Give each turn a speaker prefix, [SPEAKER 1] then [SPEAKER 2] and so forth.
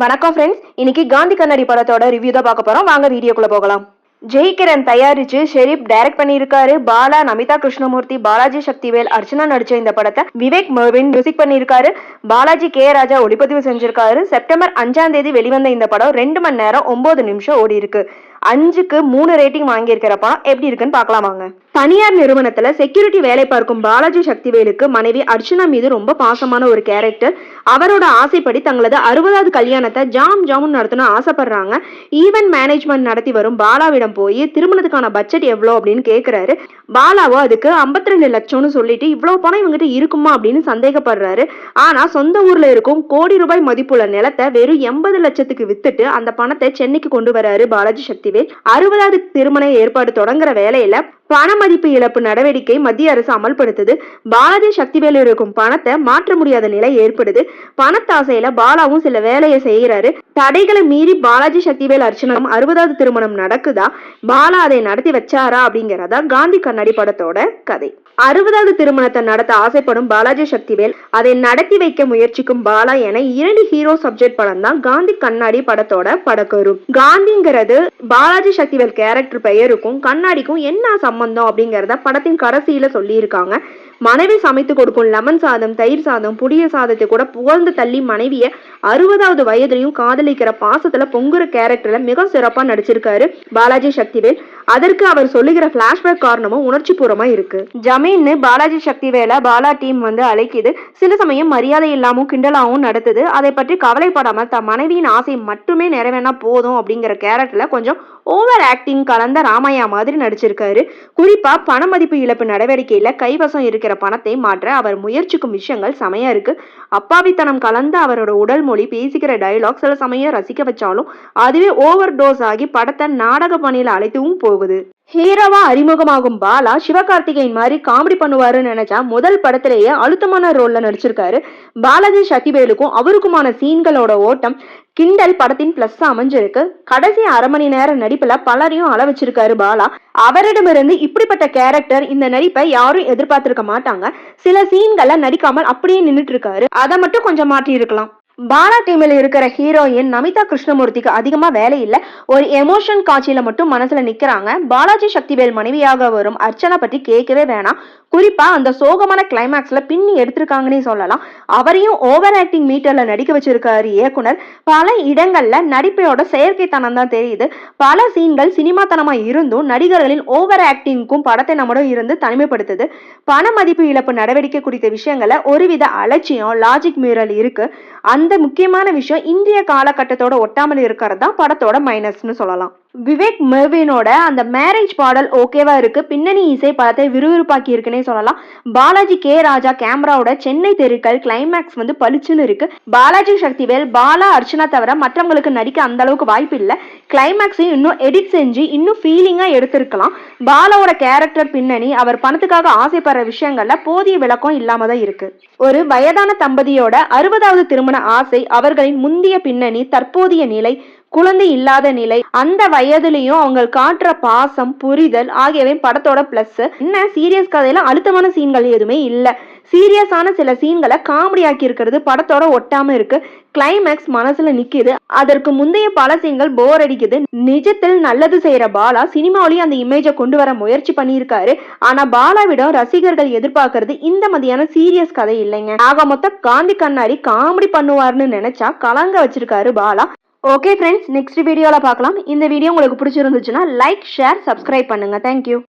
[SPEAKER 1] வணக்கம் ஃப்ரெண்ட்ஸ் இன்னைக்கு காந்தி கண்ணாடி படத்தோட ரிவ்யூ தான் பார்க்க போறோம். வாங்க வீடியோக்குள்ள போகலாம். ஜெய்கிரண் தயாரிச்சு ஷெரீப் டைரக்ட் பண்ணியிருக்காரு. பாலா நமிதா கிருஷ்ணமூர்த்தி பாலாஜி சக்திவேல் அர்ச்சனா நடிச்ச இந்த படத்தை விவேக் மர்வின் மியூசிக் பண்ணியிருக்காரு. பாலாஜி கே. ராஜா ஒளிப்பதிவு செஞ்சிருக்காரு. செப்டம்பர் அஞ்சாம் தேதி வெளிவந்த இந்த படம் ரெண்டு மணி நேரம் ஒன்பது நிமிஷம் ஓடி இருக்கு அஞ்சுக்கு மூணு ரேட்டிங் வாங்கியிருக்கிற படம் எப்படி இருக்குன்னு பார்க்கலாம் வாங்க. தனியார் நிறுவனத்துல செக்யூரிட்டி வேலை பார்க்கும் பாலாஜி சக்திவேலுக்கு மனைவி அர்ச்சனா மீது ரொம்ப பாசமான ஒரு கேரக்டர் அவரோட ஆசைப்படி தங்களது அறுபதாவது கல்யாணத்தை ஜாம் ஜாமுன் நடத்தணும் ஆசைப்படுறாங்க. ஈவென்ட் மேனேஜ்மெண்ட் நடத்தி வரும் பாலாவிடம் போய் திருமணத்துக்கான பட்ஜெட் எவ்வளோ? அப்படின்னு கேட்குறாரு பாலாவோ அதுக்கு 52 ரெண்டு லட்சம்னு சொல்லிட்டு இவ்வளோ பணம் இவங்ககிட்ட இருக்குமா? அப்படின்னு சந்தேகப்படுறாரு. ஆனா சொந்த ஊர்ல இருக்கும் கோடி ரூபாய் மதிப்புள்ள நிலத்தை வெறும் எண்பது லட்சத்துக்கு வித்துட்டு அந்த பணத்தை சென்னைக்கு கொண்டு வராரு பாலாஜி சக்திவேல். அறுபதாவது திருமண ஏற்பாடு தொடங்குற வேலையில பண மதிப்பு இழப்பு நடவடிக்கை மத்திய அரசு அமல்படுத்துது. பாலாஜி சக்திவேல் இருக்கும் பணத்தை மாற்ற முடியாத நிலை ஏற்படுது. பணத்தாசையில பாலாவும் சில வேலையை செய்கிறாரு. தடைகளை மீறி பாலாஜி சக்திவேல் அர்ச்சனம் அறுபதாவது திருமணம் நடக்குதா? பாலா அதை நடத்தி வச்சாரா அப்படிங்கிறதா காந்தி கண்ணாடி படத்தோட கதை. அறுபதாவது திருமணத்தை நடத்த ஆசைப்படும் பாலாஜி சக்திவேல் அதை நடத்தி வைக்க முயற்சிக்கும் பாலா என இரண்டு ஹீரோ சப்ஜெக்ட் படம் தான் காந்தி கண்ணாடி படத்தோட படக்கரும் காந்திங்கிறது பாலாஜி சக்திவேல் கேரக்டர் பெயருக்கும் கண்ணாடிக்கும் என்ன சம்பந்தம் அப்படிங்கறத படத்தின் கடைசியில சொல்லியிருக்காங்க. மனைவி சமைத்து கொடுக்கும் லெமன் சாதம் தயிர் சாதம் புடிய சாதத்தை கூட புகழ்ந்து தள்ளி மனைவிய அறுபதாவது வயதுலையும் காதலிக்கிற பாசத்துல பொங்குற கேரக்டர்ல மிக சிறப்பா நடிச்சிருக்காரு பாலாஜி சக்திவேல். அதற்கு அவர் சொல்லுகிற பிளாஷ்பேக் காரணமும் உணர்ச்சி பூர்வமா இருக்கு. ஜமீன்னு பாலாஜி சக்திவேல பாலா டீம் வந்து அழைக்குது. சில சமயம் மரியாதை இல்லாமல் கிண்டலாவும் நடத்துது. அதை பற்றி கவலைப்படாம தன் மனைவியின் ஆசை மட்டுமே நிறைவேறினா போதும் அப்படிங்கிற கேரக்டர்ல கொஞ்சம் ஓவர் ஆக்டிங் கலந்த ராமையா மாதிரி நடிச்சிருக்காரு. குறிப்பா பண மதிப்பு இழப்பு நடவடிக்கையில கைவசம் இருக்கிற பணத்தை மாற்ற அவர் முயற்சிக்கும் விஷயங்கள் செமையா இருக்கு. அப்பாவித்தனம் கலந்த அவரோட உடல் மொழி பேசிக்கிற டைலாக் சில சமயம் ரசிக்க வச்சாலும் அதுவே ஓவர் டோஸ் ஆகி படத்தை நாடக பணியில் அழைத்துவும் போகுது. ஹீரோவா அறிமுகமாகும் பாலா சிவகார்த்திகேயன் மாதிரி காமெடி பண்ணுவாருன்னு நினைச்சா முதல் படத்திலேயே அழுத்தமான ரோல்ல நடிச்சிருக்காரு பாலாஜி சக்திவேலுக்கும் அவருக்குமான சீன்களோட ஓட்டம் கிண்டல் படத்தின் பிளஸ் அமைஞ்சிருக்கு. கடைசி அரை மணி நேர நடிப்புல பலரையும் அள வச்சிருக்காரு பாலா. அவரிடமிருந்து இப்படிப்பட்ட கேரக்டர் இந்த நடிப்பை யாரும் எதிர்பார்த்திருக்க மாட்டாங்க. சில சீன்களை நடிக்காமல் அப்படியே நின்றுட்டு இருக்காரு. அதை மட்டும் கொஞ்சம் மாற்றி இருக்கலாம் பாலா டீமில் இருக்கிற ஹீரோயின் நமிதா கிருஷ்ணமூர்த்திக்கு அதிகமா வேலை இல்லை. ஒரு எமோஷன் காட்சியில மட்டும் மனசுல நிக்கிறாங்க. பாலாஜி சக்திவேல் மனைவியாக வரும் அர்ச்சனா பத்தி கேட்கவே வேணாம். குறிப்பா அந்த சோகமான கிளைமேக்ஸ்ல பின்னி எடுத்திருக்காங்கன்னே சொல்லலாம். அவரையும் ஓவர் ஆக்டிங் மீட்டர்ல நடிக்க வச்சிருக்காரு இயக்குனர். பல இடங்கள்ல நடிப்பையோட செயற்கைத்தனம் தான் தெரியுது. பல சீன்கள் சினிமாத்தனமாக இருந்தும் நடிகர்களின் ஓவர் ஆக்டிங்க்கும் படத்தை நம்மிடம் இருந்து தனிமைப்படுத்துது. பண மதிப்பு இழப்பு நடவடிக்கை குறித்த விஷயங்களை ஒருவித அலட்சியம் லாஜிக் மீறல் இருக்கு. அந்த முக்கியமான விஷயம் இந்திய காலகட்டத்தோட ஒட்டாமல் இருக்கிறது தான் படத்தோட மைனஸ்னு சொல்லலாம். விவேக் மெர்வினோட அந்த மேரேஜ் பாடல் ஓகேவா இருக்கு. பின்னணி இசை படத்தை விறுவிறுப்பாக்கி இருக்குன்னே சொல்லலாம். பாலாஜி கே ராஜா கேமராவோட சென்னை தெருக்கள் கிளைமேக்ஸ் வந்து பளிச்சுன்னு இருக்கு. பாலாஜி சக்திவேல் பாலா அர்ச்சனா தவிர மற்றவங்களுக்கு நடிக்க அந்த அளவுக்கு வாய்ப்பு இல்லை. கிளைமேக்ஸையும் இன்னும் எடிட் செஞ்சு இன்னும் ஃபீலிங்கா எடுத்திருக்கலாம். பாலாவோட கேரக்டர் பின்னணி அவர் பணத்துக்காக ஆசைப்படுற விஷயங்கள்ல போதிய விளக்கம் இல்லாம தான் இருக்கு. ஒரு வயதான தம்பதியோட அறுபதாவது திருமண ஆசை அவர்களின் முந்தைய பின்னணி தற்போதைய நிலை குழந்தை இல்லாத நிலை அந்த வயதுலயும் அவங்க காட்டுற பாசம் புரிதல் ஆகியவை படத்தோட பிளஸ் என்ன? சீரியஸ் கதையில அழுத்தமான சீன்கள் எதுவுமே இல்ல. சீரியஸான சில சீன்களை காமெடி ஆக்கி இருக்கிறது படத்தோட ஒட்டாம இருக்கு. கிளைமேக்ஸ் மனசுல நிக்குது. அதற்கு முந்தைய பல சீன்கள் போர் அடிக்குது. நிஜத்தில் நல்லது செய்யற பாலா சினிமாவிலேயே அந்த இமேஜை கொண்டு வர முயற்சி பண்ணியிருக்காரு. ஆனா பாலாவிடம் ரசிகர்கள் எதிர்பார்க்கறது இந்த மாதிரியான சீரியஸ் கதை இல்லைங்க. ஆக மொத்த காந்தி கண்ணாடி காமெடி பண்ணுவார்னு நினைச்சா கலங்க வச்சிருக்காரு பாலா. ஓகே ஃப்ரெண்ட்ஸ் நெக்ஸ்ட் வீடியோவில் பார்க்கலாம். இந்த வீடியோ உங்களுக்கு பிடிச்சிருந்துச்சுன்னா லைக் ஷேர் சப்ஸ்கிரைப் பண்ணுங்க. Thank you